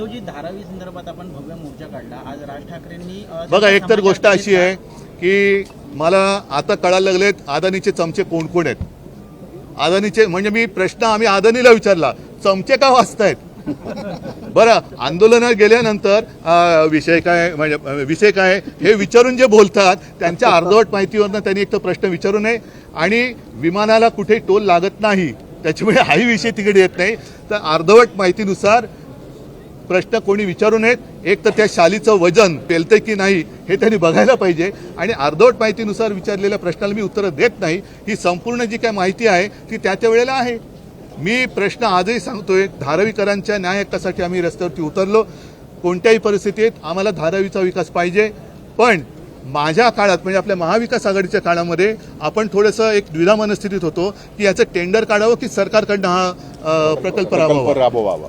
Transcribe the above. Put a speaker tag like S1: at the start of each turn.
S1: उद्धवजी धारावी संदर्भात आपण भव्य मोर्चा काढला आज राज ठाकरेंनी
S2: बघा एकतर गोष्ट अशी आहे की मला आता कळायला लागलेत अदानीचे चमचे कोण कोण आहेत. अदानीचे म्हणजे मी प्रश्न आम्ही अदानीला विचारला चमचे का वाचतायत? बरं आंदोलनात गेल्यानंतर विषय काय म्हणजे विषय काय हे विचारून जे बोलतात त्यांच्या अर्धवट माहितीवरनं त्यांनी एक तर प्रश्न विचारू नये आणि विमानाला कुठे टोल लागत नाही त्याच्यामुळे हाही विषय तिकडे येत नाही. तर अर्धवट माहितीनुसार प्रश्न कोणी विचारू नयेत. एक तर त्या शालीचं वजन पेलतंय की नाही हे त्यांनी बघायला पाहिजे. आणि अर्धवट माहितीनुसार विचारलेल्या प्रश्नाला मी उत्तरं देत नाही. ही संपूर्ण जी काय माहिती आहे ती त्या त्या वेळेला आहे. मी प्रश्न आजही सांगतोय धारावीकरांच्या न्याय हक्कासाठी आम्ही रस्त्यावरती उतरलो. कोणत्याही परिस्थितीत आम्हाला धारावीचा विकास पाहिजे. पण माझ्या काळात म्हणजे आपल्या महाविकास आघाडीच्या काळामध्ये आपण थोडंसं एक द्विधा मनस्थितीत होतो की याचं टेंडर काढावं की सरकारकडनं हा प्रकल्प
S3: प्रकल्प राबवावा.